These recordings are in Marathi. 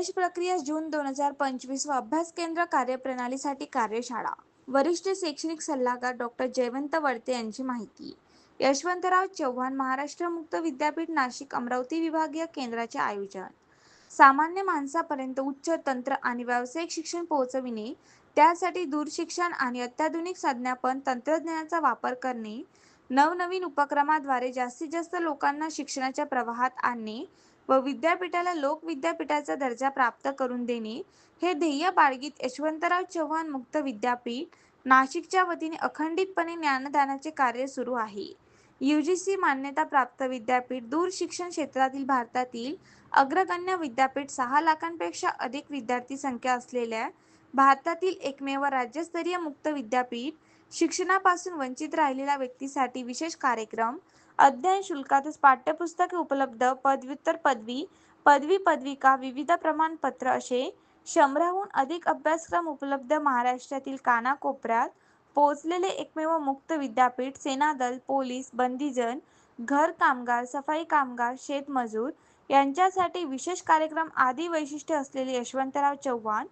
प्रवेश प्रक्रिया जून दोन हजार पंचवीस व अभ्यास केंद्र कार्यप्रणालीसाठी कार्यशाळा. वरिष्ठ शैक्षणिक सल्लागार डॉक्टर जयवंत वडते यांची माहिती. यशवंतराव चव्हाण महाराष्ट्र मुक्त विद्यापीठ नाशिक अमरावती विभागीय केंद्राचे आयोजन. सामान्य माणसापर्यंत उच्च तंत्र आणि व्यावसायिक शिक्षण पोहोचविणे त्यासाठी दूरशिक्षण आणि अत्याधुनिक संज्ञापन तंत्रज्ञानाचा वापर करणे नवनवीन उपक्रमाद्वारे जास्तीत जास्त लोकांना शिक्षणाच्या प्रवाहात आणणे व विद्यापीठाला लोक विद्यापीठाचा दर्जा प्राप्त करून देणे हे ध्येय बाळगीत यशवंतराव चव्हाण मुक्त विद्यापीठ नाशिकच्या वतीने अखंडितपणे ज्ञानदानाचे कार्य सुरू आहे. यूजीसी मान्यता प्राप्त विद्यापीठ दूर शिक्षण क्षेत्रातील भारतातील अग्रगण्य विद्यापीठ सहा लाखांपेक्षा अधिक विद्यार्थी संख्या असलेल्या भारतातील एकमेव राज्यस्तरीय मुक्त विद्यापीठ शिक्षणापासून वंचित राहिलेल्या व्यक्तीसाठी विशेष कार्यक्रम अध्ययन शुल्कातच पाठ्यपुस्तके उपलब्ध पदव्युत्तर पदवी पदवी पदविका विविध प्रमाणपत्र असे शंभराहून अधिक अभ्यासक्रम उपलब्ध महाराष्ट्रातील कानाकोपऱ्यात पोहोचलेले एकमेव मुक्त विद्यापीठ सेनादल पोलीस बंदीजन घर कामगार सफाई कामगार शेतमजूर यांच्यासाठी विशेष कार्यक्रम आदी वैशिष्ट्य असलेले यशवंतराव चव्हाण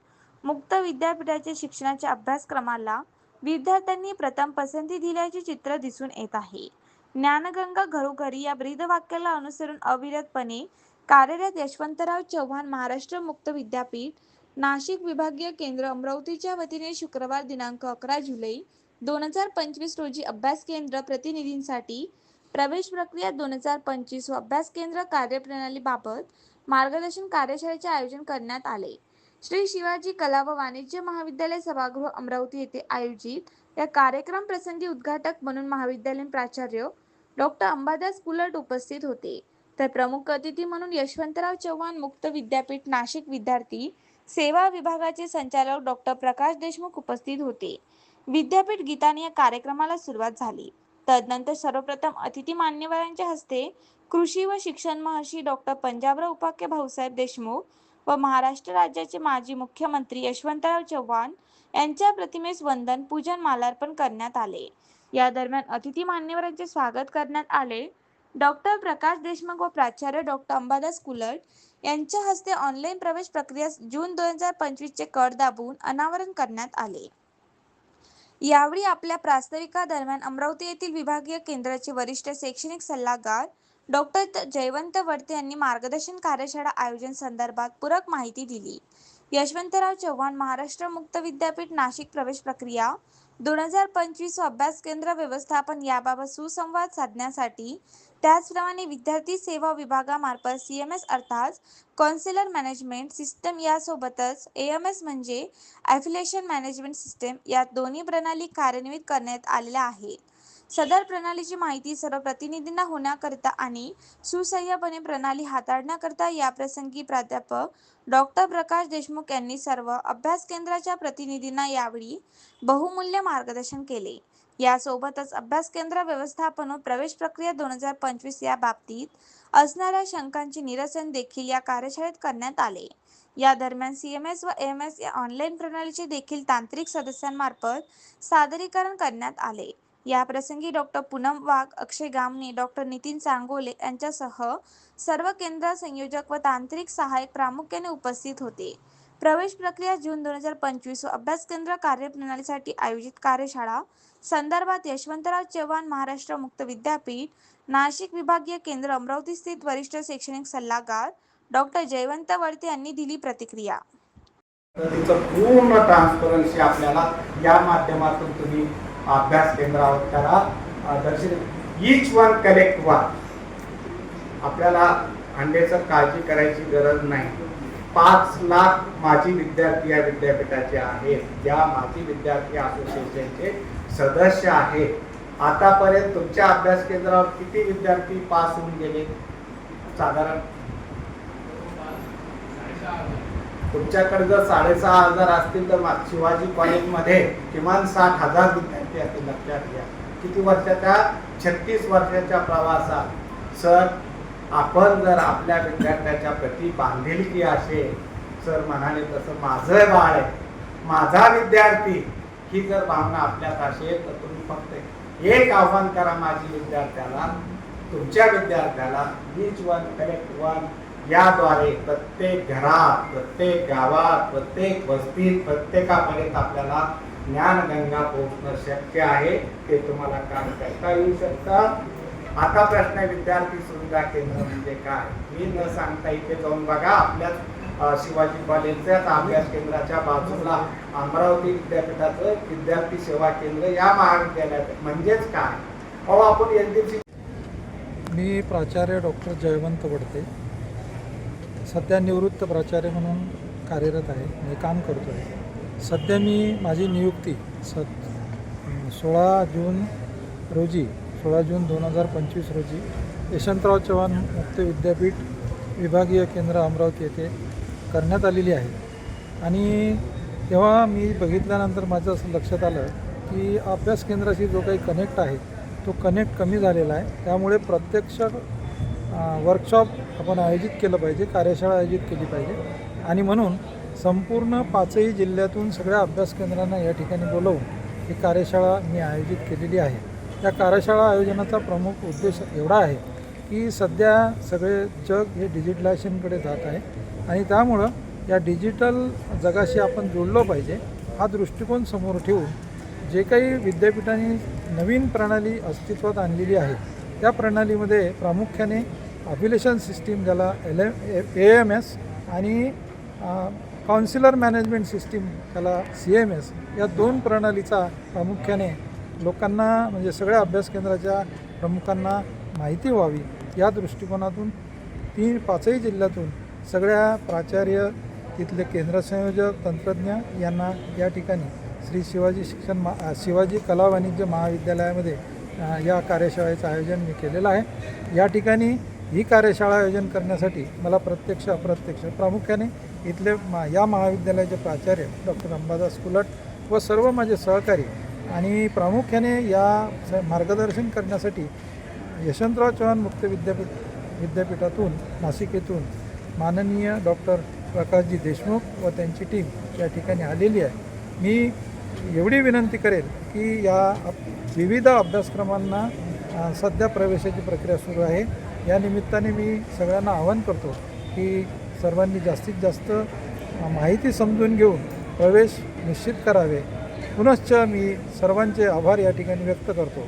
मुक्त विद्यापीठाचे शिक्षणाच्या अभ्यासक्रमाला विद्यार्थ्यांनी प्रथम पसंती दिल्याचे चित्र दिसून येत आहे. ज्ञानगंगा घरोघरी या ब्रीदवाक्याला अनुसरून अविरतपणे कार्यरत यशवंतराव चव्हाण महाराष्ट्र मुक्त विद्यापीठ नाशिक विभागीय केंद्र अमरावतीच्या वतीने शुक्रवार दिनांक अकरा जुलै दोन हजार पंचवीस रोजी अभ्यास केंद्र प्रतिनिधींसाठी प्रवेश प्रक्रिया दोन हजार पंचवीस व अभ्यास केंद्र कार्यप्रणालीबाबत मार्गदर्शन कार्यशाळेचे आयोजन करण्यात आले. श्री शिवाजी कला व वाणिज्य महाविद्यालय सभागृह अमरावती येथे आयोजित या कार्यक्रम प्रसंगी उद्घाटक म्हणून महाविद्यालयीन प्राचार्य डॉक्टर अंबादास कुलट उपस्थित होते. तर प्रमुख अतिथी म्हणून यशवंतराव चव्हाण मुक्त विद्यापीठ नाशिक विद्यार्थी सेवा विभागाचे संचालक डॉक्टर प्रकाश देशमुख उपस्थित होते. विद्यापीठ गीताने या कार्यक्रमाला सुरुवात झाली. तदनंतर सर्वप्रथम अतिथी मान्यवरांच्या हस्ते कृषी व शिक्षण महर्षी डॉक्टर पंजाबराव उपाख्य भाऊसाहेब देशमुख व महाराष्ट्र राज्याचे माजी मुख्यमंत्री यशवंतराव चव्हाण यांच्या प्रतिमेस वंदन पूजन मालार्पण करण्यात आले. या दरम्यान अतिथी मान्यवरांचे स्वागत करण्यात आले. डॉक्टर प्रकाश देशमुख व प्राचार्य डॉक्टर अंबादास कुलट यांच्या हस्ते ऑनलाईन प्रवेश प्रक्रिया जून दोन हजार पंचवीस चे कड दाबून अनावरण करण्यात आले. यावेळी आपल्या प्रास्ताविकादरम्यान अमरावती येथील विभागीय केंद्राचे वरिष्ठ शैक्षणिक सल्लागार डॉक्टर जयवंत वडते यांनी मार्गदर्शन कार्यशाळा आयोजन संदर्भात पूरक माहिती दिली. यशवंतराव चव्हाण महाराष्ट्र मुक्त विद्यापीठ नाशिक प्रवेश प्रक्रिया दोन हजार पंचवीस अभ्यास केंद्र व्यवस्थापन याबाबत सुसंवाद साधण्यासाठी त्याचप्रमाणे विद्यार्थी सेवा विभागामार्फत सी एम एस अर्थात कॉन्सिलर मॅनेजमेंट सिस्टम यासोबतच ए एम एस म्हणजे ॲफिलेशन मॅनेजमेंट सिस्टम या दोन्ही प्रणाली कार्यान्वित करण्यात आलेल्या आहेत. सदर प्रणालीची माहिती सर्व प्रतिनिधींना होण्याकरिता आणि सुसह्यपणे प्रणाली हाताळण्याकरिता याप्रसंगी प्राध्यापक डॉक्टर प्रकाश देशमुख यांनी सर्व अभ्यास केंद्राच्या प्रतिनिधींना यावेळी बहुमूल्य मार्गदर्शन केले. यासोबतच अभ्यास केंद्र व्यवस्थापन व प्रवेश प्रक्रिया दोन हजार पंचवीस या बाबतीत असणाऱ्या शंकांचे निरसन देखील या कार्यशाळेत करण्यात आले. या दरम्यान सीएमएस व एएमएस या ऑनलाईन प्रणालीचे देखील तांत्रिक सदस्यांमार्फत सादरीकरण करण्यात आले. याप्रसंगी डॉक्टर पूनम वाघ अक्षय गामणे डॉक्टर नितीन सांगोले यांच्यासह सर्व केंद्र संयोजक व तांत्रिक सहाय्यक प्रामुख्याने उपस्थित होते. प्रवेश प्रक्रिया जून दोन हजार पंचवीस व अभ्यास केंद्र कार्यप्रणालीसाठी आयोजित कार्यशाळा संदर्भात यशवंतराव चव्हाण महाराष्ट्र मुक्त विद्यापीठ नाशिक विभागीय केंद्र अमरावती स्थित वरिष्ठ शैक्षणिक सल्लागार डॉक्टर जयवंत वर्ते यांनी दिली प्रतिक्रिया. पूर्ण ट्रान्सपरन्सी आपल्याला या माध्यमातून तुम्ही अभ्यास केंद्रावर करा दर्शन ईच वन कलेक्ट वन आपल्याला अंड्याचं काळजी करायची गरज नाही. पाच लाख माजी विद्यार्थी या विद्यापीठाचे आहेत. ज्या माजी विद्यार्थी असोसिएशनचे सदस्य आहेत. आतापर्यंत तुमच्या अभ्यास केंद्रावर किती विद्यार्थी पास होऊन गेले? साधारण तुमच्याकडे जर साडेसहा हजार असतील तर शिवाजी कॉलेजमध्ये किमान साठ हजार विद्यार्थी असतील लक्षात घ्या. किती वर्षाच्या? छत्तीस वर्षाच्या प्रवासात. सर आपण जर आपल्या विद्यार्थ्याच्या प्रती बांधिलकी असेल सर म्हणाले तसं माझं बाळ आहे. माझा विद्यार्थी ही जर भावना आपल्यात असेल तर तुम्ही फक्त एक आव्हान करा माझी विद्यार्थ्याला. तुमच्या विद्यार्थ्याला बीच वन कलेक्ट वन याद्वारे प्रत्येक घरात प्रत्येक गावात प्रत्येक वस्तीत प्रत्येकापर्यंत आपल्याला ज्ञानगंगा पोहोचणं शक्य आहे ते तुम्हाला काम करता येऊ शकतात आता प्रश्न विद्यार्थी सुविधा केंद्र म्हणजे काय? मी न सांगता इथे जाऊन बघा आपल्याच शिवाजी कॉलेजच्याच अभ्यास केंद्राच्या बाजूला अमरावती विद्यापीठाचं विद्यार्थी सेवा केंद्र या महाविद्यालयात. म्हणजेच काय? अहो आपण एल मी प्राचार्य डॉक्टर जयवंत वडते. सध्या निवृत्त प्राचार्य म्हणून कार्यरत आहे. मी काम करतो आहे सध्या मी माझी नियुक्ती स सोळा जून रोजी सोळा जून दोन हजार पंचवीस रोजी यशवंतराव चव्हाण मुक्त विद्यापीठ विभागीय केंद्र अमरावती येथे करण्यात आलेली आहे. आणि तेव्हा मी बघितल्यानंतर माझं असं लक्षात आलं की अभ्यास केंद्राशी जो काही कनेक्ट आहे तो कनेक्ट कमी झालेला आहे. त्यामुळे प्रत्यक्ष वर्कशॉप आपण आयोजित केलं पाहिजे कार्यशाळा आयोजित केली पाहिजे. आणि म्हणून संपूर्ण पाचही जिल्ह्यातून सगळ्या अभ्यास केंद्रांना या ठिकाणी बोलवून ही कार्यशाळा मी आयोजित केलेली आहे. या कार्यशाळा आयोजनाचा प्रमुख उद्देश एवढा आहे की सध्या सगळे जग हे डिजिटलायझेशनकडे जात आहे आणि त्यामुळं या डिजिटल जगाशी आपण जोडलो पाहिजे हा दृष्टिकोन समोर ठेवून जे काही विद्यापीठांनी नवीन प्रणाली अस्तित्वात आणलेली आहे त्या प्रणालीमध्ये प्रामुख्याने अफिलेशन सिस्टीम ज्याला L M A M S आणि काउन्सिलर मॅनेजमेंट सिस्टीम त्याला सी एम एस या दोन प्रणालीचा प्रामुख्याने लोकांना म्हणजे सगळ्या अभ्यास केंद्राच्या प्रमुखांना माहिती व्हावी. या दृष्टिकोनातून तीन पाचही जिल्ह्यातून सगळ्या प्राचार्य तिथले केंद्र संयोजक तंत्रज्ञ यांना या ठिकाणी श्री शिवाजी शिक्षण मा शिवाजी कला वाणिज्य महाविद्यालयामध्ये या कार्यशाळेचं आयोजन मी केलेलं आहे. या ठिकाणी ही कार्यशाळा आयोजन करण्यासाठी मला प्रत्यक्ष अप्रत्यक्ष प्रामुख्याने इथले मा या महाविद्यालयाचे प्राचार्य डॉक्टर अंबादास कुलट व सर्व माझे सहकारी आणि प्रामुख्याने या मार्गदर्शन करण्यासाठी यशवंतराव चव्हाण मुक्त विद्यापीठ विद्यापीठातून नाशिक येथून माननीय डॉक्टर प्रकाशजी देशमुख व त्यांची टीम या ठिकाणी आलेली आहे. मी एवढी विनंती करेल की या विविध अभ्यासक्रमांना सध्या प्रवेशाची प्रक्रिया सुरू आहे. या निमित्ताने मी सगळ्यांना आवाहन करतो की सर्वांनी जास्तीत जास्त माहिती समजून घेऊन प्रवेश निश्चित करावे. पुनश्च मी सर्वांचे आभार या ठिकाणी व्यक्त करतो.